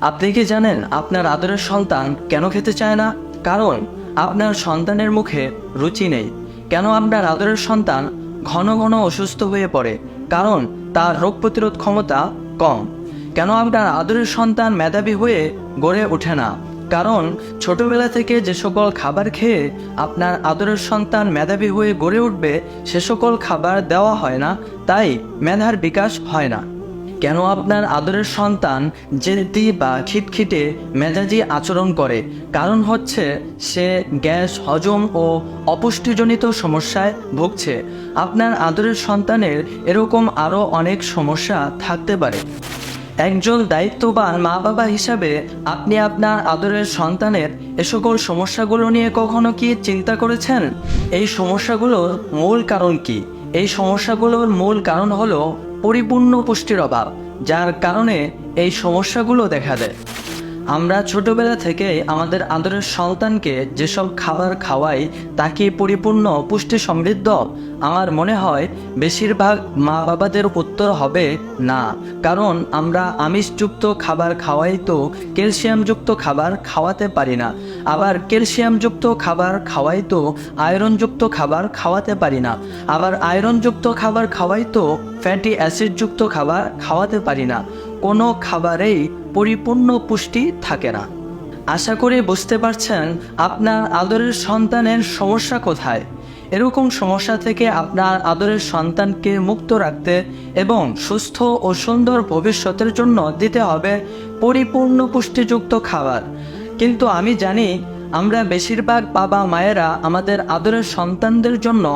আপনি কি জানেন আপনার আদরের সন্তান কেন খেতে চায় না? কারণ আপনার সন্তানের মুখে রুচি নেই। কেন আপনার আদরের সন্তান ঘন ঘন অসুস্থ হয়ে পড়ে? কারণ তার রোগ প্রতিরোধ ক্ষমতা কম। কেন আপনার আদরের সন্তান মেধাবী হয়ে গড়ে ওঠে না? কারণ ছোটবেলা থেকে যে সকল খাবার খেয়ে আপনার আদরের সন্তান মেধাবী হয়ে গড়ে উঠবে, সে সকল খাবার দেওয়া হয় না, তাই মেধার বিকাশ হয় না। কেন আপনার আদরের সন্তান জেদি বা খিটখিটে মেজাজি আচরণ করে? কারণ হচ্ছে, সে গ্যাস, হজম ও অপুষ্টিজনিত সমস্যায় ভুগছে। আপনার আদরের সন্তানের এরকম আরও অনেক সমস্যা থাকতে পারে। একজন দায়িত্ববান মা বাবা হিসাবে আপনি আপনার আদরের সন্তানের এ সকল সমস্যাগুলো নিয়ে কখনো কি চিন্তা করেছেন? এই সমস্যাগুলোর মূল কারণ কি? এই সমস্যাগুলোর মূল কারণ হলো পরিপূর্ণ পুষ্টির অভাব যার কারণে এই সমস্যাগুলো দেখা দেয়। আমরা ছোটবেলা থেকে আমাদের আদরের সন্তানকে যেসব খাবার খাওয়াই তা কি পরিপূর্ণ, পুষ্টি সমৃদ্ধ। আমার মনে হয়, বেশিরভাগ মা বাবাদের উত্তর হবে না। কারণ আমরা আমিষযুক্ত খাবার খাওয়াই তো ক্যালসিয়ামযুক্ত খাবার খাওয়াতে পারি না। আবার ক্যালসিয়ামযুক্ত খাবার খাওয়াই তো আয়রনযুক্ত খাবার খাওয়াতে পারি না। আবার আয়রনযুক্ত খাবার খাওয়াই তো ফ্যাটি অ্যাসিডযুক্ত খাবার খাওয়াতে পারি না। কোনো খাবারেই পরিপূর্ণ পুষ্টি থাকে না। আশা করি বুঝতে পারছেন আপনার আদরের সন্তানের সমস্যা কোথায়। এরকম সমস্যা থেকে আপনার আদরের সন্তানকে মুক্ত রাখতে এবং সুস্থ ও সুন্দর ভবিষ্যতের জন্য দিতে হবে পরিপূর্ণ পুষ্টিযুক্ত খাবার। কিন্তু আমি জানি আমরা বেশিরভাগ বাবা মায়েরা আমাদের আদরের সন্তানদের জন্য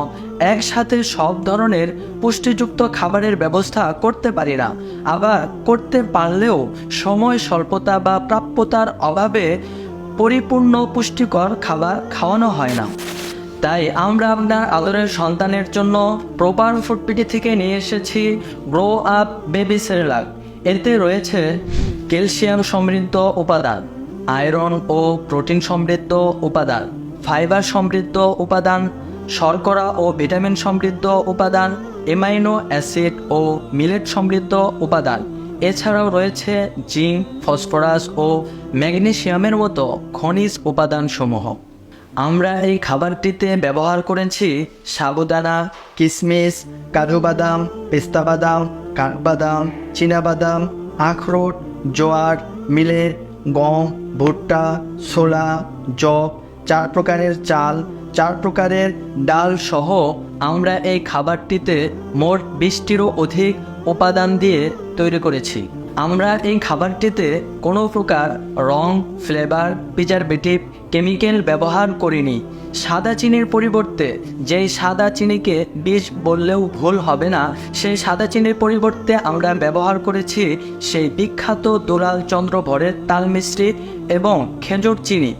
একসাথে সব ধরনের পুষ্টিযুক্ত খাবারের ব্যবস্থা করতে পারি না। আবার করতে পারলেও সময় স্বল্পতা বা প্রাপ্যতার অভাবে পরিপূর্ণ পুষ্টিকর খাবার খাওয়ানো হয় না। তাই আমরা আপনার আদরের সন্তানের জন্য প্রপার ফুডপিটি থেকে নিয়ে এসেছি গ্রো আপ বেবি সেরেলাক। এতে রয়েছে ক্যালসিয়াম সমৃদ্ধ উপাদান। আয়রন ও প্রোটিন সমৃদ্ধ উপাদান, ফাইবার সমৃদ্ধ উপাদান, শর্করা ও ভিটামিন সমৃদ্ধ উপাদান এমাইনো অ্যাসিড ও মিলেট সমৃদ্ধ উপাদান। এছাড়াও রয়েছে জিঙ্ক, ফসফরাস ও ম্যাগনেসিয়ামের মতো খনিজ উপাদানসমূহ। আমরা এই খাবারটিতে ব্যবহার করেছি সাবুদানা কিশমিশ কাজু বাদাম, পেস্তা বাদাম কাঠবাদাম চীনাবাদাম আখরোট, জোয়ার, মিলেট গম, ভুট্টা, ছোলা জব চার প্রকারের চাল, চার প্রকারের ডাল সহ আমরা এই খাবারটিতে মোট বিশটিরও অধিক উপাদান দিয়ে তৈরি করেছি। আমরা এই খাবারটিতে কোনো প্রকার রং ফ্লেভার প্রিজারভেটিভ কেমিক্যাল ব্যবহার করিনি। সাদা চিনির পরিবর্তে যেই সাদা চিনিকে বীজ বললেও ভুল হবে না, সেই সাদা চিনির পরিবর্তে আমরা ব্যবহার করেছি সেই বিখ্যাত দুলাল চন্দ্র ভরের তাল মিশ্রি এবং খেজুর চিনি।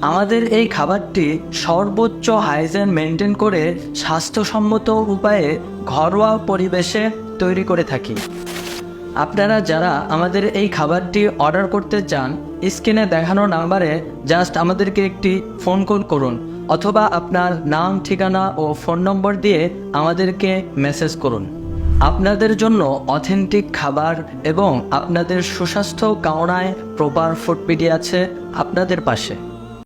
আমাদের এই খাবারটি সর্বোচ্চ হাইজেন মেনটেন করে স্বাস্থ্যসম্মত উপায়ে ঘরোয়া পরিবেশে তৈরি করে থাকি। আপনারা যারা আমাদের এই খাবারটি অর্ডার করতে চান, স্ক্রিনে দেখানো নাম্বারে জাস্ট আমাদেরকে একটি ফোন কল করুন, অথবা আপনার নাম, ঠিকানা ও ফোন নম্বর দিয়ে আমাদেরকে মেসেজ করুন। আপনাদের জন্য অথেন্টিক খাবার এবং আপনাদের সুস্বাস্থ্য কামনায় প্রপার ফুডপিডি আছে আপনাদের পাশে।